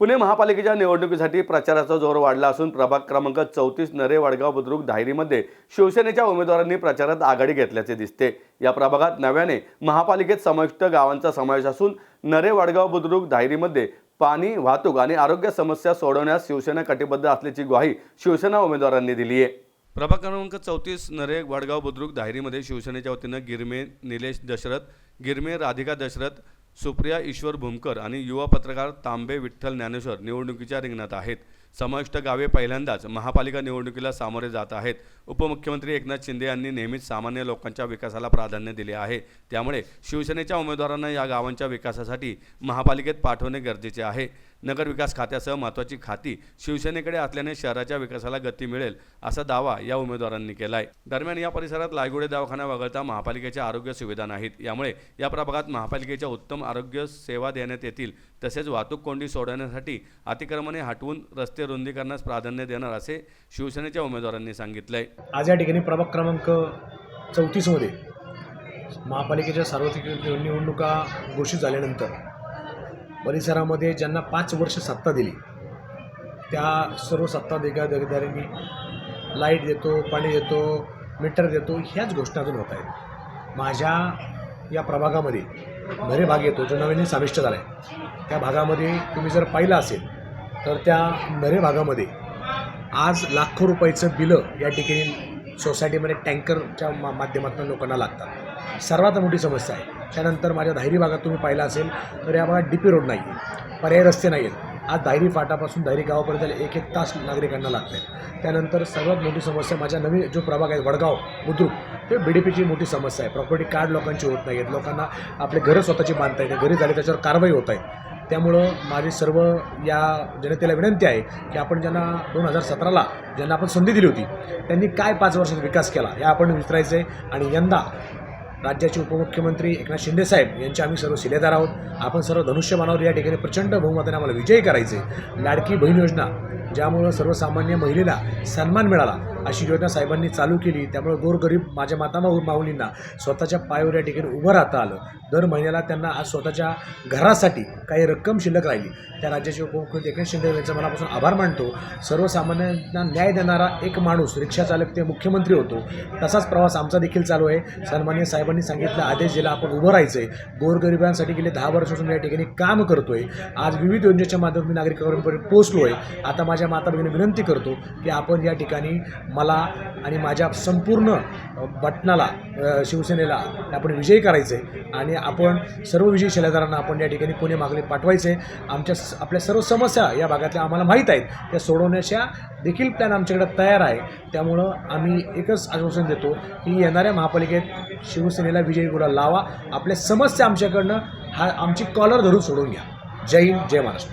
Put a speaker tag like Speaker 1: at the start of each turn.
Speaker 1: पुणे महापालिकेच्या निवडणुकीसाठी प्रचाराचा जोर वाढला असून प्रभाग क्रमांक चौतीस नरे वडगाव बुद्रुक धायरीमध्ये शिवसेनेच्या उमेदवारांनी प्रचारात आघाडी घेतल्याचे दिसते. या प्रभागात नव्याने महापालिकेत समाविष्ट गावांचा समावेश असून नरे वडगाव बुद्रुक धायरीमध्ये पाणी वाहतूक आणि आरोग्य समस्या सोडवण्यास शिवसेना कटिबद्ध असल्याची ग्वाही शिवसेना उमेदवारांनी दिली आहे. प्रभाग क्रमांक चौतीस नरे वडगाव बुद्रुक धायरीमध्ये शिवसेनेच्या वतीनं गिरमे निलेश दशरथ गिरमे राधिका दशरथ सुप्रिया ईश्वर भूमकर आणि युवा पत्रकार तांबे विठ्ठल ज्ञानेश्वर निवडणुकीच्या रिंगणात आहेत. समाविष्ट गावे पहिल्यांदाच महापालिका निवडणुकीला सामोरे जात आहेत. उपमुख्यमंत्री एकनाथ शिंदे यांनी नेहमीच सामान्य लोकांच्या विकासाला प्राधान्य दिले आहे. त्यामुळे शिवसेनेच्या उमेदवारांना या गावांच्या विकासासाठी महापालिकेत पाठवणे गरजेचे आहे. नगरविकास खात्यासह महत्त्वाची खाती शिवसेनेकडे असल्याने शहराच्या विकासाला गती मिळेल असा दावा या उमेदवारांनी केला आहे दरम्यान या परिसरात लायगुडे दवाखाना वगळता महापालिकेच्या आरोग्य सुविधा नाहीत. यामुळे या प्रभागात महापालिकेच्या उत्तम आरोग्य सेवा देण्यात येतील तसेच वाहतूक कोंडी सोडवण्यासाठी अतिक्रमणे हटवून रस्ते रुंदीकरणास प्राधान्य देणार असे शिवसेनेच्या उमेदवारांनी सांगितलंय.
Speaker 2: आज या ठिकाणी प्रभाग क्रमांक चौतीसमध्ये महापालिकेच्या सार्वत्रिक निवडणुका घोषित झाल्यानंतर परिसरामध्ये ज्यांना पाच वर्ष सत्ता दिली त्या सर्व सत्ता लाइट देतो पाणी देतो मीटर देतो ह्याच घोषणातून अजून होत आहेत. माझ्या या प्रभागामध्ये नरे भाग येतो जो नवीन साविष्ट झाला आहे त्या भागामध्ये तुम्ही जर पाहिलं असेल तर त्या नरे भागामध्ये आज लाखो रुपयाचं बिलं या ठिकाणी सोसायटीमध्ये टँकरच्या मा माध्यमातून लोकांना लागतात. सर्वात मोठी समस्या आहे. त्यानंतर माझ्या धायरी भागात तुम्ही पाहिला असेल तर या भागात डी पी रोड नाही आहे पर्याय रस्ते नाही आहेत आज धायरी फाटापासून धायरी गावापर्यंत एक एक तास नागरिकांना लागत आहेत त्यानंतर सर्वात मोठी समस्या माझ्या नवीन जो प्रभाग आहे वडगाव बुद्रुक ते बी डी पीची मोठी समस्या आहे. प्रॉपर्टी कार्ड लोकांची होत नाही आहेत लोकांना आपले घरं स्वतःची बांधता येते घरी झाले त्याच्यावर कारवाई होत आहे. त्यामुळं माझी सर्व या जनतेला विनंती आहे की आपण ज्यांना दोन हजार सतराला ज्यांना आपण संधी दिली होती त्यांनी काय पाच वर्षात विकास केला या आपण विचारायचं आहे आणि यंदा राज्याचे उपमुख्यमंत्री एकनाथ शिंदेसाहेब यांचे आम्ही सर्व शिलेदार आहोत. आपण सर्व धनुष्यमानावर या ठिकाणी प्रचंड बहुमताने आम्हाला विजयी करायचे लाडकी बहीण योजना ज्यामुळं सर्वसामान्य महिलेला सन्मान मिळाला. अशी योजना साहेबांनी चालू केली. त्यामुळे गोरगरीब माझ्या मातामाऊ माऊलींना स्वतःच्या पायावर या ठिकाणी उभं राहता आलं. दर महिन्याला त्यांना आज स्वतःच्या घरासाठी काही रक्कम शिल्लक राहिली. त्या राज्याचे उपमुख्यमंत्री एकनाथ शिंदे यांचा मनापासून आभार मानतो. सर्वसामान्यांना न्याय देणारा एक माणूस रिक्षा चालक ते मुख्यमंत्री होतो. तसाच प्रवास आमचा देखील चालू आहे. सन्मान्य साहेबांनी सांगितलं आदेश दिला आपण उभं राहायचं आहे गोरगरिबांसाठी गेले दहा वर्षापासून या ठिकाणी काम करतोय. आज विविध योजनेच्या माध्यमातून नागरिकांपर्यंत पोहोचलो आहे आता माझ्या माता भगिनी विनंती करतो की आपण या ठिकाणी मला आणि माझ्या संपूर्ण बटणाला बटनाला शिवसेनेला आपण विजयी करायचं आहे आणि आपण सर्व विजयी शिलेदारांना आपण या ठिकाणी पुणे मागणी पाठवायचे आमच्या स- आपल्या सर्व समस्या या भागातल्या आम्हाला माहीत आहेत. त्या सोडवण्याच्या देखील प्लॅन आमच्याकडे तयार आहे. त्यामुळं आम्ही एकच आश्वासन देतो की येणाऱ्या महापालिकेत शिवसेनेला विजयी गुलाल लावा. आपल्या समस्या आमच्याकडनं हा आमची कॉलर धरून सोडून घ्या. जय हिंद जय महाराष्ट्र.